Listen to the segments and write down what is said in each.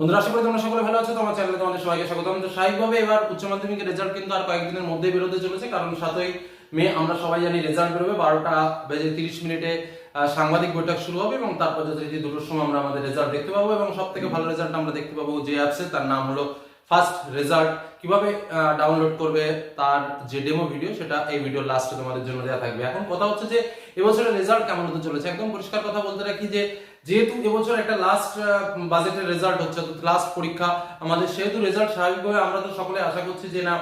বন্ধুরা, আশা করি তোমরা সকলে ভালো আছো তোমার চ্যানেলে তোমাদের সবাইকে স্বাগতম। তো স্বাভাবিকভাবে এবার উচ্চ মাধ্যমিকের রেজাল্ট কিন্তু আর কয়েকদিনের বেরোতে চলেছে, কারণ সাতই মে আমরা সবাই জানি রেজাল্ট বেরোবে। বারোটা বেজে তিরিশ মিনিটে সাংবাদিক বৈঠক শুরু হবে এবং তারপর দুটোর সময় আমরা আমাদের রেজাল্ট দেখতে পাবো এবং সব থেকে ভালো রেজাল্ট আমরা দেখতে পাবো যে অ্যাপসে তার নাম হলো ফার্স্ট রেজাল্ট কীভাবে ডাউনলোড করবে তার যে ডেমো ভিডিও সেটা এই ভিডিও লাস্টে তোমাদের জন্য দেওয়া থাকবে। এখন কথা হচ্ছে যে এবছরের রেজাল্ট কেমন হতে চলেছে? একদম পরিষ্কার কথা বলতে রাখি যে যেহেতু এবছর একটা লাস্ট বাজেটের রেজাল্ট হচ্ছে লাস্ট পরীক্ষা। আমাদের সেহেতু রেজাল্ট স্বাভাবিকভাবে আমরা তো সকলে আশা করছি যে না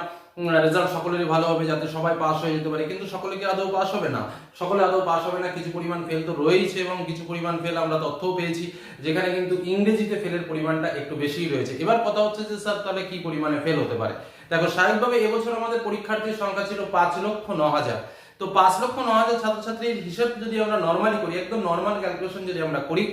রেজাল্ট সকলেরই ভালো হবে, যাতে সবাই পাস হয়ে যেতে পারে। কিন্তু সকলে কি আদৌ পাস হবে না? সকলে আদৌ পাস হবে না, কিছু পরিমাণ ফেল তো রয়েছে এবং কিছু পরিমাণ ফেল আমরা তথ্যও পেয়েছি, যেখানে কিন্তু ইংরেজিতে ফেলের পরিমাণটা একটু বেশিই রয়েছে। এবার কথা হচ্ছে যে স্যার তাহলে কি পরিমাণে ফেল হতে পারে? দেখো, স্বাভাবিকভাবে এবছর আমাদের পরীক্ষার্থীর সংখ্যা ছিল পাঁচ লক্ষ ন হাজার। তো পাঁচ লক্ষ ন হাজার ছাত্রছাত্রীর হিসাব যদি আমরা নর্মালি করি, একদম নর্মাল ক্যালকুলেশন যদি আমরা করি,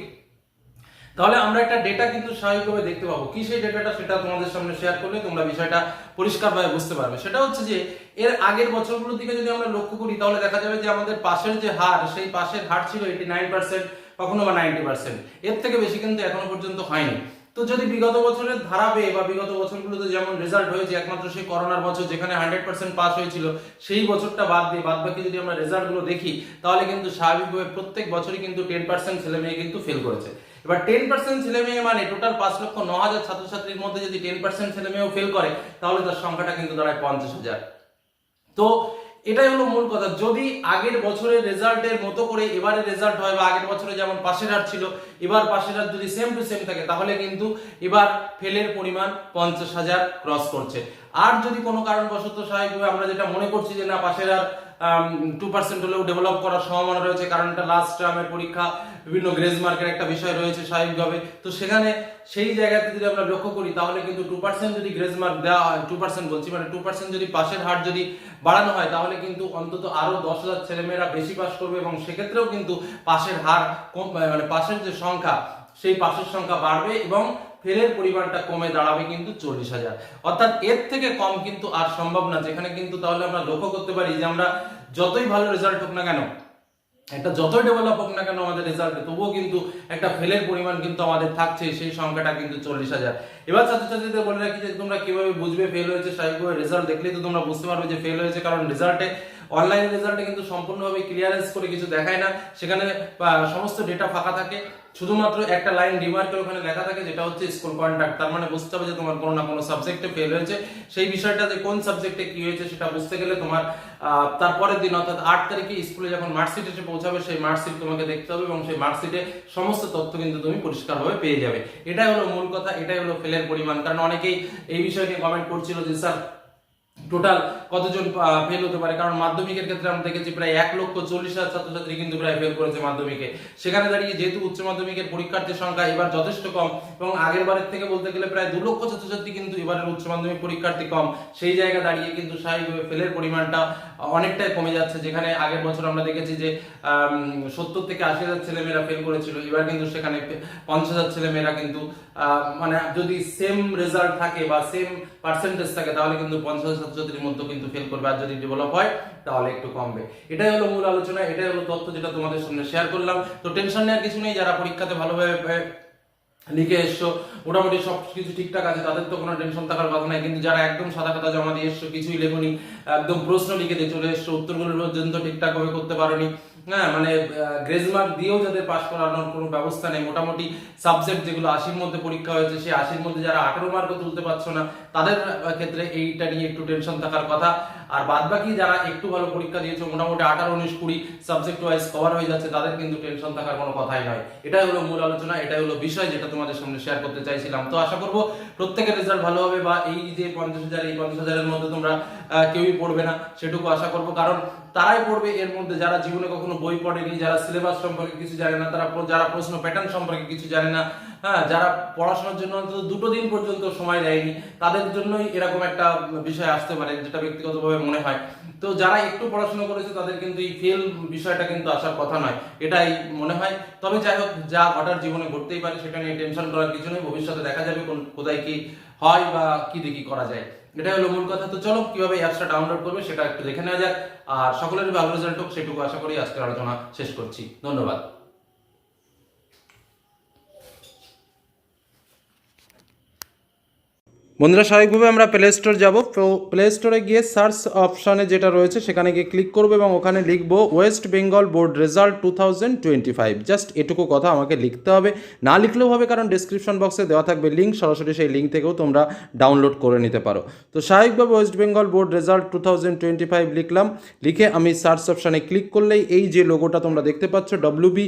তাহলে আমরা একটা ডেটা কিন্তু স্বাভাবিকভাবে দেখতে পাবো। কি সেই ডেটাটা সেটা তোমাদের সামনে শেয়ার করলে তোমরা বিষয়টা পরিষ্কারভাবে বুঝতে পারবে। সেটা হচ্ছে যে, এর আগের বছরগুলোর দিকে যদি আমরা লক্ষ্য করি, তাহলে দেখা যাবে যে আমাদের পাশের যে হার, সেই পাশের হার ছিল এইটি নাইন পার্সেন্ট কখনো বা নাইনটি পার্সেন্ট এর থেকে বেশি কিন্তু এখনও পর্যন্ত হয়নি। তো যদি বিগত বছরের ধারা পেয়ে বা বিগত বছরগুলোতে যেমন রেজাল্ট হয়েছে, একমাত্র সেই করোনার বছর যেখানে হান্ড্রেড পার্সেন্ট পাস হয়েছিল, সেই বছরটা বাদ দিয়ে বাদ বাকি যদি আমরা রেজাল্টগুলো দেখি, তাহলে কিন্তু স্বাভাবিকভাবে প্রত্যেক বছরই কিন্তু টেন পার্সেন্ট ছেলে মেয়ে কিন্তু ফেল করেছে। এবার টেন পার্সেন্ট ছেলে মেয়ে মানে টোটাল পাঁচ লক্ষ ন হাজার ছাত্রছাত্রীর মধ্যে যদি টেন পার্সেন্ট ছেলে মেয়েও ফেল করে, তাহলে তার সংখ্যাটা কিন্তু দাঁড়ায় পঞ্চাশ হাজার। তো এটাই হলো মূল কথা। যদি আগের বছরের রেজাল্টের মতো করে এবারে রেজাল্ট হয় বা আগের বছরে যেমন পাশের হার ছিল, এবার পাশের হার যদি সেম টু সেম থাকে, তাহলে কিন্তু এবার ফেলের পরিমাণ পঞ্চাশ হাজার ক্রস করছে। আর যদি কোনো কারণবশত স্বাভাবিকভাবে আমরা যেটা মনে করছি যে না, পাশের আর টু পার্সেন্ট হলেও ডেভেলপ করার সম্ভাবনা রয়েছে, কারণ এটা লাস্ট টার্মের পরীক্ষা, বিভিন্ন গ্রেজ মার্কের একটা বিষয় রয়েছে স্বাভাবিকভাবে। তো সেখানে সেই জায়গাতে যদি আমরা লক্ষ্য করি, তাহলে কিন্তু টু পার্সেন্ট যদি গ্রেজ মার্ক দেওয়া হয় টু পার্সেন্ট বলছি মানে টু পার্সেন্ট যদি পাশের হার যদি বাড়ানো হয়, তাহলে কিন্তু অন্তত আরও দশ হাজার ছেলেমেয়েরা বেশি পাস করবে এবং সেক্ষেত্রেও কিন্তু পাশের হার কম মানে পাশের যে সংখ্যা, সেই পাশের সংখ্যা বাড়বে এবং ফেলের পরিমাণটা কমে দাঁড়াবে কিন্তু চল্লিশ হাজার। অর্থাৎ এর থেকে কম কিন্তু আর সম্ভব না। যেখানে কিন্তু তাহলে আমরা লক্ষ্য করতে পারি যে আমরা যতই ভালো রেজাল্ট হোক না কেন, একটা যতই ডেভেলপ হোক না কেন আমাদের রেজাল্টে তবুও কিন্তু একটা ফেলের পরিমাণ কিন্তু আমাদের থাকছে, সেই সংখ্যাটা কিন্তু চল্লিশ হাজার। এবার ছাত্রছাত্রীদের বলে রাখি যে তোমরা কীভাবে বুঝবে ফেল হয়েছে স্বাভাবিকভাবে রেজাল্ট দেখলেই তো তোমরা বুঝতে পারবে যে ফেল হয়েছে, কারণ রেজাল্টে অনলাইন রেজাল্টে কিন্তু সম্পূর্ণভাবে ক্লিয়ারেন্স করে কিছু দেখায় না। সেখানে সমস্ত ডেটা ফাঁকা থাকে। শুধুমাত্র একটা লাইন রিমার্কের ওখানে লেখা থাকে, যেটা হচ্ছে স্কুল কন্ট্যাক্ট তার মানে বুঝতে হবে যে তোমার কোনো না কোনো সাবজেক্টে ফেল হয়েছে। সেই বিষয়টা যে কোন সাবজেক্টে কি হয়েছে সেটা বুঝতে গেলে তোমার তারপরের দিন, অর্থাৎ আট তারিখে স্কুলে যখন মার্কশিট এসে পৌঁছাবে, সেই মার্কশিট তোমাকে দেখতে হবে এবং সেই মার্কশিটে সমস্ত তথ্য কিন্তু তুমি পরিষ্কারভাবে পেয়ে যাবে। এটাই হলো মূল কথা, এটাই হলো ফেলের পরিমাণ। কারণ অনেকেই এই বিষয় নিয়ে কমেন্ট করছিল যে, স্যার টোটাল কতজন ফেল হতে পারে? কারণ মাধ্যমিকের ক্ষেত্রে আমরা দেখেছি প্রায় এক লক্ষ চল্লিশ হাজার ছাত্রছাত্রী কিন্তু প্রায় ফেল করেছে মাধ্যমিকে। সেখানে দাঁড়িয়ে যেহেতু উচ্চ মাধ্যমিকের পরীক্ষার্থীর সংখ্যা এবার যথেষ্ট কম এবং আগের বারের থেকে বলতে গেলে প্রায় দু লক্ষ ছাত্রছাত্রী কিন্তু এবারের উচ্চ মাধ্যমিক পরীক্ষার্থী কম। সেই জায়গা দাঁড়িয়ে কিন্তু স্বাভাবিকভাবে ফেলের পরিমাণটা অনেকটাই কমে যাচ্ছে। যেখানে আগের বছর আমরা দেখেছি যে সত্তর থেকে আশি হাজার ছেলেমেয়েরা ফেল করেছিল। এবার কিন্তু সেখানে পঞ্চাশ হাজার ছেলেমেয়েরা কিন্তু মানে যদি সেম রেজাল্ট থাকে বা সেম পার্সেন্টেজ থাকে, তাহলে কিন্তু পঞ্চাশ ছাত্রছাত্রীর মধ্যে কিন্তু ফেল করবে। আর যদি ডেভেলপ হয়, তাহলে একটু কমবে। এটাই হলো মূল আলোচনা, এটাই হলো তথ্য যেটা তোমাদের সামনে শেয়ার করলাম। তো টেনশন নেওয়ার কিছু নেই, যারা পরীক্ষাতে ভালোভাবে লিখে এসছো, মোটামুটি সব কিছু ঠিকঠাক আছে, তাদের তো কোনো টেনশন থাকার কথা নাই, কিন্তু যারা একদম সাদা খাতা জমা দিয়ে এসছো, কিছুই লেখনি, একদম প্রশ্ন লিখে দিয়ে চলে এসছো, উত্তরগুলো পর্যন্ত ঠিকঠাক ভাবে করতে পারোনি হ্যাঁ মানে গ্রেজ মার্ক দিয়েও যাদের পাশ করানোর কোনো ব্যবস্থা নেই, মোটামুটি সাবজেক্ট যেগুলো আশির মধ্যে পরীক্ষা হয়েছে, সেই আশির মধ্যে যারা আঠারো মার্কও তুলতে পারছ না, তাদের ক্ষেত্রে এইটা নিয়ে একটু টেনশন থাকার কথা আর বাদ বাকি যারা একটু ভালো পরীক্ষা দিয়েছে, মোটামুটি আঠারো, উনিশ, কুড়ি সাবজেক্ট ওয়াইজ কভার হয়ে যাচ্ছে, তাদের কিন্তু টেনশন থাকার কোনো কথাই নয়। এটাই হলো মূল আলোচনা, এটাই হলো বিষয় যেটা তোমাদের সামনে শেয়ার করতে চাইছিলাম। তো আশা করব প্রত্যেকের রেজাল্ট ভালো হবে বা এই যে পঞ্চাশ হাজার, এই পঞ্চাশ হাজারের মধ্যে তোমরা কেউই পড়বে না, সেটুকু আশা করব। কারণ তারাই পড়বে, এর মধ্যে যারা জীবনে কখনো বই পড়েনি, যারা সিলেবাস সম্পর্কে কিছু জানে না, তারা, যারা প্রশ্ন প্যাটার্ন সম্পর্কে কিছু জানে না হ্যাঁ যারা পড়াশোনার জন্য অন্তত দুটো দিন পর্যন্ত সময় দেয়নি, তাদের জন্যই এরকম একটা বিষয় আসতে পারে, যেটা ব্যক্তিগতভাবে মনে হয়। তো যারা একটু পড়াশোনা করেছে, তাদের কিন্তু এই ফেল বিষয়টা কিন্তু আসার কথা নয়, এটাই মনে হয়। তবে যাই হোক, যা ঘটার জীবনে ঘটতেই পারে, সেটা নিয়ে টেনশন করার কিছু নেই, ভবিষ্যতে দেখা যাবে কোন- কোথায় কি হয় বা কি দেখি করা যায়। এটাই হলো মূল কথা। তো চলো, কীভাবে অ্যাপসটা ডাউনলোড করবে, সেটা একটু দেখে নেওয়া যাক। আর সকলের ভালো রেজাল্ট হোক, সেটুকু আশা করি আজকের আলোচনা শেষ করছি। ধন্যবাদ। বন্ধুরা, স্বাভাবিকভাবে আমরা প্লে স্টোর যাব। প্লে স্টোরে গিয়ে সার্চ অপশানে যেটা রয়েছে, সেখানে গিয়ে ক্লিক করব এবং ওখানে লিখব West Bengal board result two thousand twenty five just এটুকু কথা আমাকে লিখতে হবে। না লিখলেও হবে, কারণ ডিসক্রিপশন বক্সে দেওয়া থাকবে লিঙ্ক সরাসরি সেই লিঙ্ক থেকেও তোমরা ডাউনলোড করে নিতে পারো। তো স্বাভাবিকভাবে West Bengal board result two thousand twenty five লিখলাম। লিখে আমি সার্চ অপশানে ক্লিক করলেই এই যে লোগোটা তোমরা দেখতে পাচ্ছ ডব্লিউবি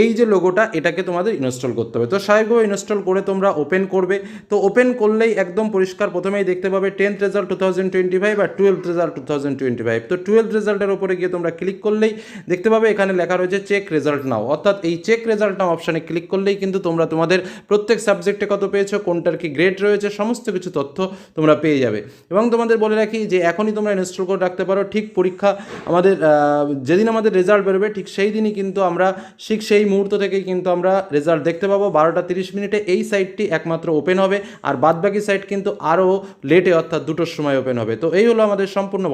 এই যে লোগোটা এটাকে তোমাদের ইনস্টল করতে হবে। তো স্বাভাবিকভাবে ইনস্টল করে তোমরা ওপেন করবে। তো ওপেন করলেই একদম পরিষ্কার। প্রথমেই দেখতে পাবে tenth result two thousand twenty five আর twelfth result two thousand twenty five তো টুয়েলথ রেজাল্টের উপরে গিয়ে তোমরা ক্লিক করলেই দেখতে পাবে এখানে লেখা রয়েছে চেক রেজাল্ট নাও অর্থাৎ এই চেক রেজাল্ট নাও অপশানে ক্লিক করলেই কিন্তু তোমরা তোমাদের প্রত্যেক সাবজেক্টে কত পেয়েছ, কোনটার কি গ্রেড রয়েছে, সমস্ত কিছু তথ্য তোমরা পেয়ে যাবে। এবং তোমাদের বলে রাখি যে এখনই তোমরা ইনস্টল করে রাখতে পারো। ঠিক পরীক্ষা আমাদের যেদিন আমাদের রেজাল্ট বেরোবে, ঠিক সেই দিনই কিন্তু আমরা, ঠিক সেই মুহূর্ত থেকেই কিন্তু আমরা রেজাল্ট দেখতে পাবো। বারোটা তিরিশ মিনিটে এই সাইটটি একমাত্র ওপেন হবে। আর বাদবাকি সাইট কিন্তু আরও লেটে অর্থাৎ দুটোর সময় ওপেন হবে। তো এই হলো আমাদের সম্পূর্ণ